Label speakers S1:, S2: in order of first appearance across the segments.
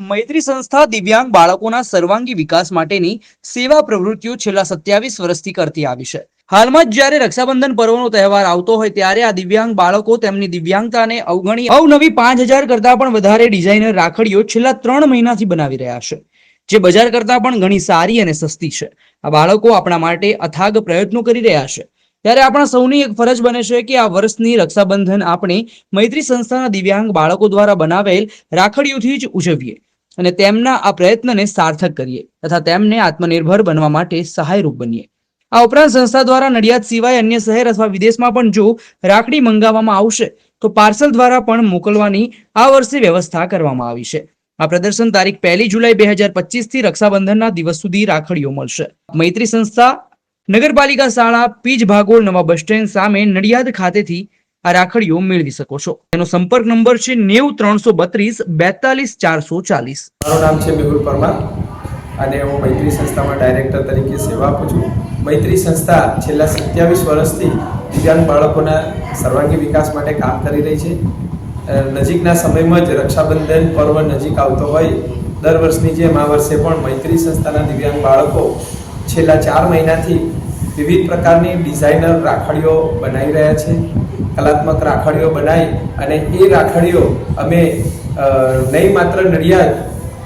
S1: મૈત્રી સંસ્થા દિવ્યાંગ બાળકોના સર્વાંગી વિકાસ માટેની સેવા પ્રવૃત્તિઓ છેલ્લા સત્યાવીસ વર્ષથી કરતી આવી છે. હાલમાં જ જ્યારે રક્ષાબંધન પર્વનો તહેવાર આવતો હોય ત્યારે આ દિવ્યાંગ બાળકો તેમની દિવ્યાંગતાને અવગણી અવનવી પાંચ હજાર કરતા પણ વધારે ડિઝાઇનર રાખડીઓ છેલ્લા ત્રણ મહિનાથી બનાવી રહ્યા છે. જે બજાર કરતા પણ ઘણી સારી અને સસ્તી છે. આ બાળકો આપણા માટે અથાગ પ્રયત્નો કરી રહ્યા છે. ત્યારે આપણા સૌની એક ફરજ બને છે કે આ વર્ષની રક્ષાબંધન આપણે મૈત્રી સંસ્થાના દિવ્યાંગ બાળકો દ્વારા બનાવેલ રાખડીઓથી જ ઉજવીએ. અને તેમના આ પ્રયત્નને સાર્થક કરીએ તથા તેમને આત્મનિર્ભર બનવા માટે સહાયરૂપ બનીએ. આ ઉપરાંત સંસ્થા દ્વારા નડિયાદ સિવાય અન્ય શહેર અથવા વિદેશમાં પણ જો રાખડી મંગાવવામાં આવશે, તો પાર્સલ દ્વારા પણ મોકલવાની આ વર્ષે વ્યવસ્થા કરવામાં આવી છે. આ પ્રદર્શન તારીખ પહેલી જુલાઈ બે હજારથી રક્ષાબંધનના દિવસ સુધી રાખડીઓ મળશે. મૈત્રી સંસ્થા નગરપાલિકા શાળા પીજ ભાગોળ નવા બસ સ્ટેન્ડ સામે નડિયાદ ખાતેથી આ રાખડીઓ મેળવી શકો છો. તેનો સંપર્ક નંબર છે નેવું ત્રણસો બત્રીસ બેતાલીસ ચારસો ચાલીસ.
S2: મારું નામ છે મેહુલ પરમાર અને હું મૈત્રી સંસ્થામાં ડાયરેક્ટર તરીકે સેવા આપું છું. મૈત્રી સંસ્થા છેલ્લા સત્યાવીસ વર્ષથી દિવ્યાંગ બાળકોના સર્વાંગી વિકાસ માટે કામ કરી રહી છે. નજીકના સમયમાં જ રક્ષાબંધન પર્વ નજીક આવતો હોય દર વર્ષની જેમ આ વર્ષે પણ મૈત્રી સંસ્થાના દિવ્યાંગ બાળકો છેલ્લા ચાર મહિનાથી વિવિધ પ્રકારની ડિઝાઇનર રાખડીઓ બનાવી રહ્યા છે. કલાત્મક રાખડીઓ બનાવી અને એ રાખડીઓ અમે નહીં માત્ર નડિયાદ,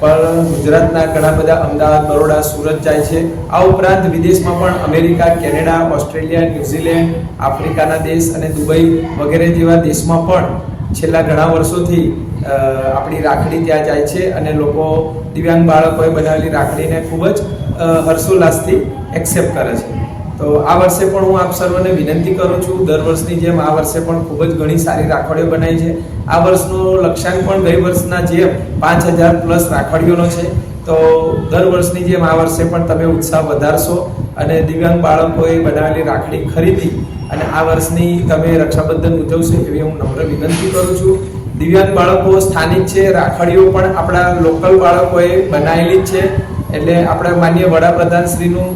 S2: પણ ગુજરાતના ઘણા બધા અમદાવાદ, બરોડા, સુરત જાય છે. આ ઉપરાંત વિદેશમાં પણ અમેરિકા, કેનેડા, ઓસ્ટ્રેલિયા, ન્યૂઝીલેન્ડ, આફ્રિકાના દેશ અને દુબઈ વગેરે જેવા દેશમાં પણ છેલ્લા ઘણા વર્ષોથી આપણી રાખડી ત્યાં જાય છે અને લોકો, દિવ્યાંગ બાળકોએ બનાવેલી રાખડીને ખૂબ જ હર્ષોલ્લાસથી એક્સેપ્ટ કરે છે. તો આ વર્ષે પણ હું આપ સર્વને વિનંતી કરું છું, દર વર્ષની જેમ આ વર્ષે પણ ખૂબ જ ઘણી સારી રાખડીઓ બનાવી છે. આ વર્ષનો લક્ષ્યાંક પણ ગઈ વર્ષના જેમ પાંચ હજાર પ્લસ રાખડીઓનો છે. તો દર વર્ષની જેમ આ વર્ષે પણ તમે ઉત્સાહ વધારશો અને દિવ્યાંગ બાળકોએ બનાવેલી રાખડી ખરીદી અને આ વર્ષની તમે રક્ષાબંધન ઉજવશો એવી હું નમ્ર વિનંતી કરું છું. દિવ્યાંગ બાળકો સ્થાનિક છે, રાખડીઓ પણ આપણા લોકલ બાળકોએ બનાવેલી જ છે. એટલે આપણા માન્ય વડાપ્રધાન શ્રીનું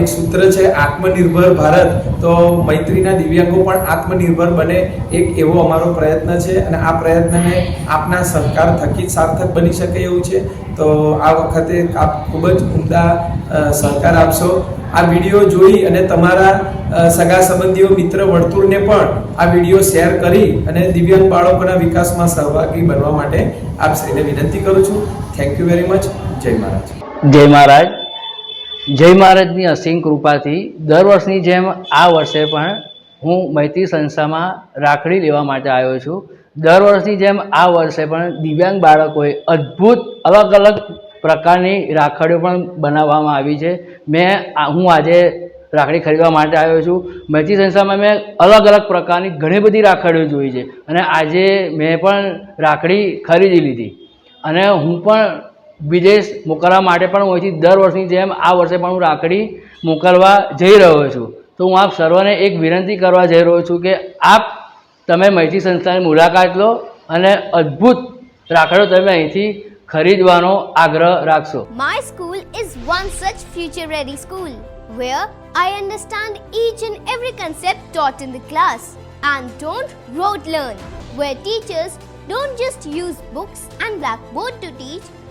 S2: એક સૂત્ર છે આત્મનિર્ભર ભારત. તો મૈત્રીના દિવ્યાંગો પણ આત્મનિર્ભર બને એક એવો અમારો પ્રયત્ન છે અને આ પ્રયત્નને આપના સહકાર થકી સાર્થક બની શકે એવું છે. તો આ વખતે આપ ખૂબ જ ઉમદા સહકાર આપશો. આ વીડિયો જોઈ અને તમારા સગા સંબંધીઓ, મિત્ર, વર્તુળને પણ આ વીડિયો શેર કરી અને દિવ્યાંગ બાળકોના વિકાસમાં સહભાગી બનવા માટે આપ શ્રીને વિનંતી કરું છું. થેન્ક યુ વેરી મચ જય મહારાજ.
S3: જય મહારાજ. જય મહારાજની અસીમ કૃપાથી દર વર્ષની જેમ આ વર્ષે પણ હું મૈત્રી સંસ્થામાં રાખડી લેવા માટે આવ્યો છું. દર વર્ષની જેમ આ વર્ષે પણ દિવ્યાંગ બાળકોએ અદ્ભુત, અલગ અલગ પ્રકારની રાખડીઓ પણ બનાવવામાં આવી છે. મેં હું આજે રાખડી ખરીદવા માટે આવ્યો છું. મૈત્રી સંસ્થામાં મેં અલગ અલગ પ્રકારની ઘણી બધી રાખડીઓ જોઈ છે. અને આજે મેં પણ રાખડી ખરીદી લીધી. અને હું પણ વિદેશ મોકલવા માટે પણ હું અહીંથી દર વર્ષની જેમ આ વર્ષે પણ હું રાખડી મોકલવા જઈ રહ્યો છું તો હું આપ સર્વને એક વિનંતી કરવા જઈ રહ્યો છું કે આપ તમે મૈત્રી સંસ્થાની મુલાકાત લો અને અદ્ભુત રાખડીઓ તમે અહીંથી ખરીદવાનો આગ્રહ રાખશો
S4: My school is one such future ready school where I understand each and every concept taught in the class and don't rote learn, where teachers don't just use books and blackboard to teach